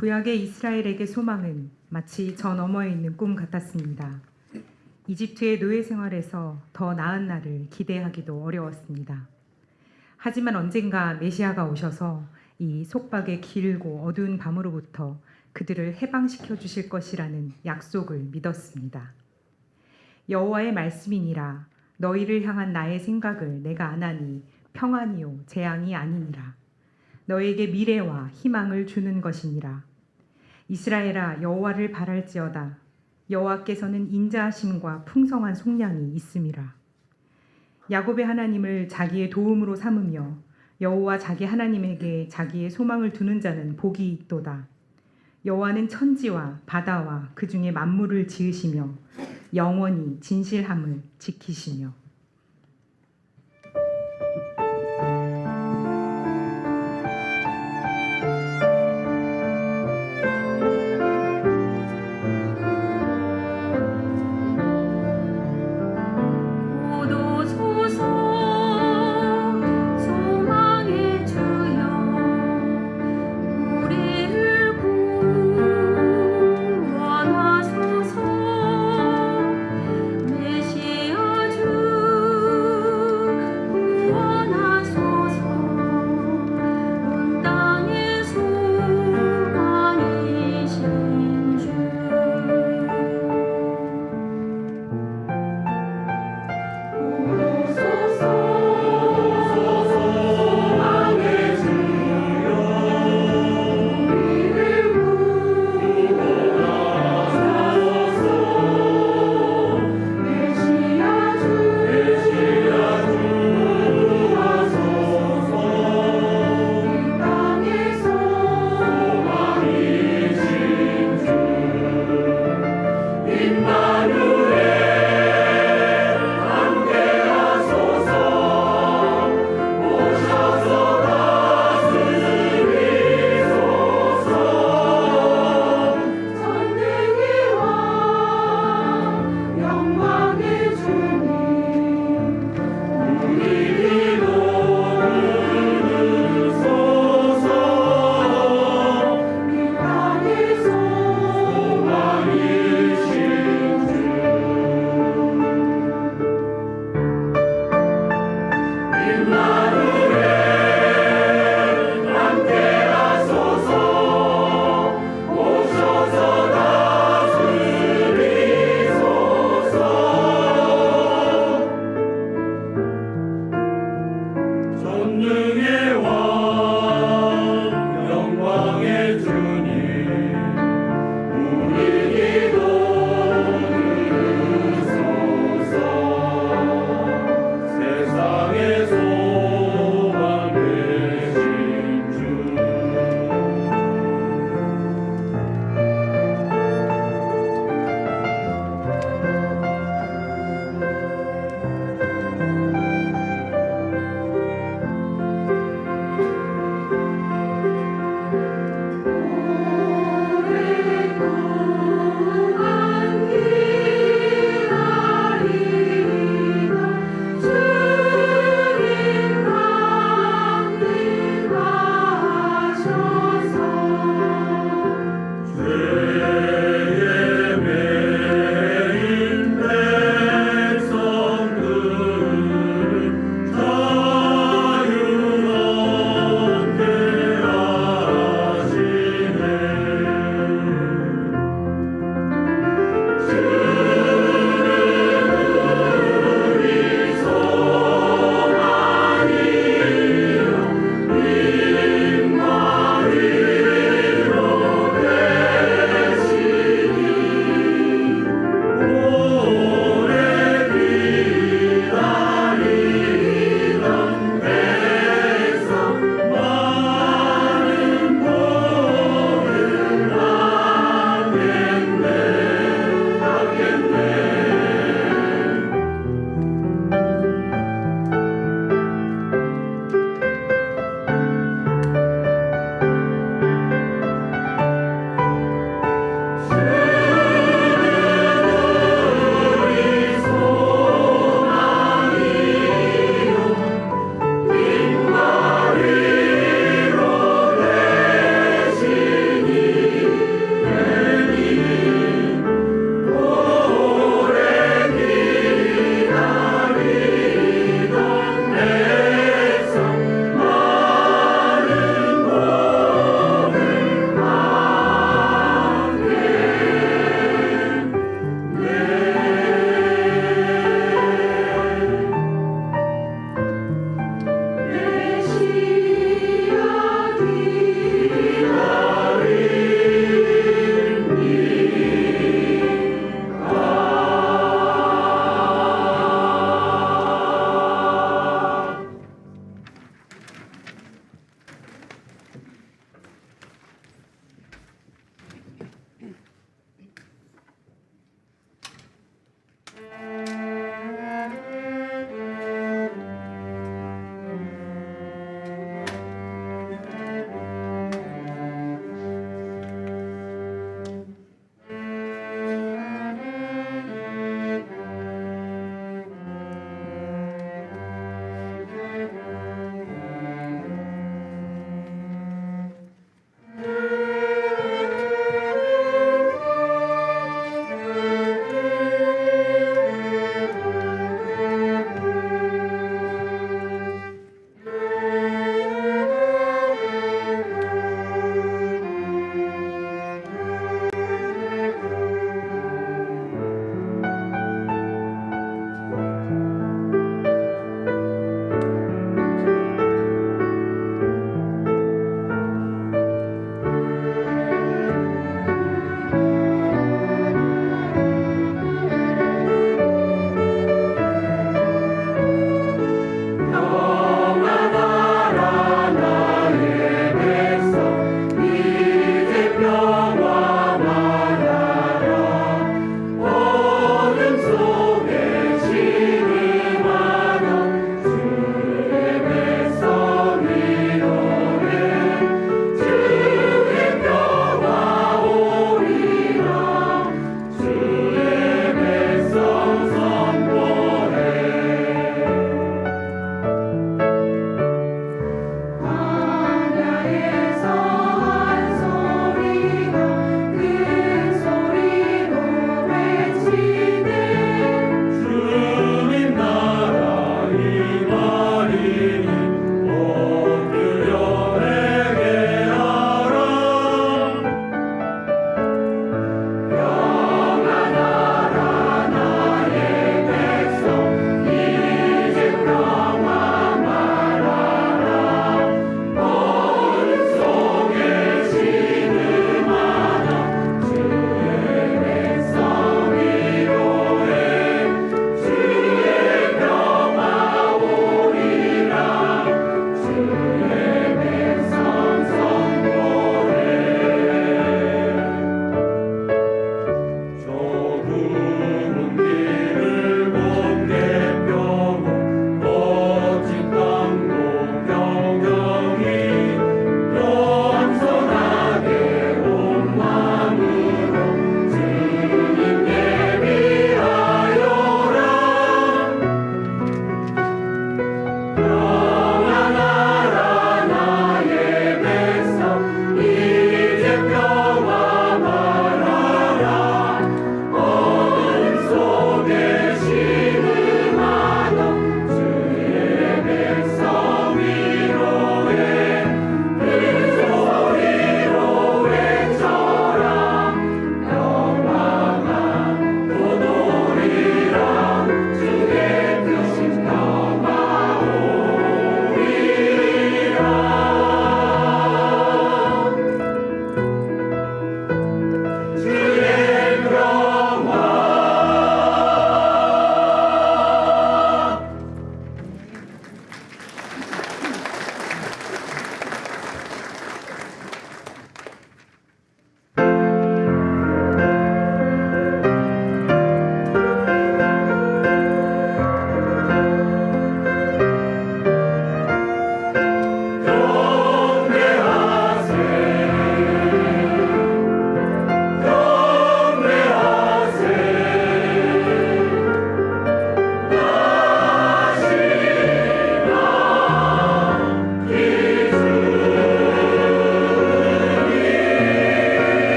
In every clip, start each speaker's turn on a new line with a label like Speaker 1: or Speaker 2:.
Speaker 1: 구약의 이스라엘에게 소망은 마치 저 너머에 있는 꿈 같았습니다. 이집트의 노예 생활에서 더 나은 날을 기대하기도 어려웠습니다. 하지만 언젠가 메시아가 오셔서 이 속박의 길고 어두운 밤으로부터 그들을 해방시켜 주실 것이라는 약속을 믿었습니다. 여호와의 말씀이니라 너희를 향한 나의 생각을 내가 아나니 평안이요 재앙이 아니니라 너에게 미래와 희망을 주는 것이니라 이스라엘아 여호와를 바랄지어다. 여호와께서는 인자하심과 풍성한 속량이 있음이라. 야곱의 하나님을 자기의 도움으로 삼으며 여호와 자기 하나님에게 자기의 소망을 두는 자는 복이 있도다. 여호와는 천지와 바다와 그 중에 만물을 지으시며 영원히 진실함을 지키시며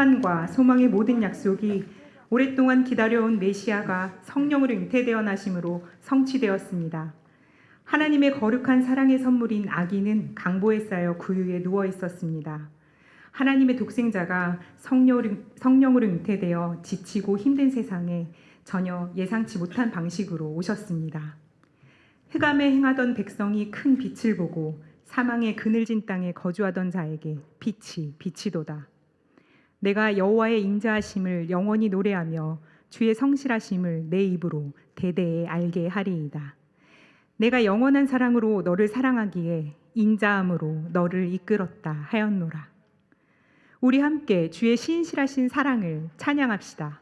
Speaker 2: 평안과 소망의 모든 약속이 오랫동안 기다려온 메시아가 성령으로 잉태되어 나심으로 성취되었습니다. 하나님의 거룩한 사랑의 선물인 아기는 강보에 쌓여 구유에 누워 있었습니다. 하나님의 독생자가 성령으로, 잉태되어 지치고 힘든 세상에 전혀 예상치 못한 방식으로 오셨습니다. 흑암에 행하던 백성이 큰 빛을 보고 사망의 그늘진 땅에 거주하던 자에게 빛이 빛이도다. 내가 여호와의 인자하심을 영원히 노래하며 주의 성실하심을 내 입으로 대대에 알게 하리이다. 내가 영원한 사랑으로 너를 사랑하기에 인자함으로 너를 이끌었다 하였노라. 우리 함께 주의 신실하신 사랑을 찬양합시다.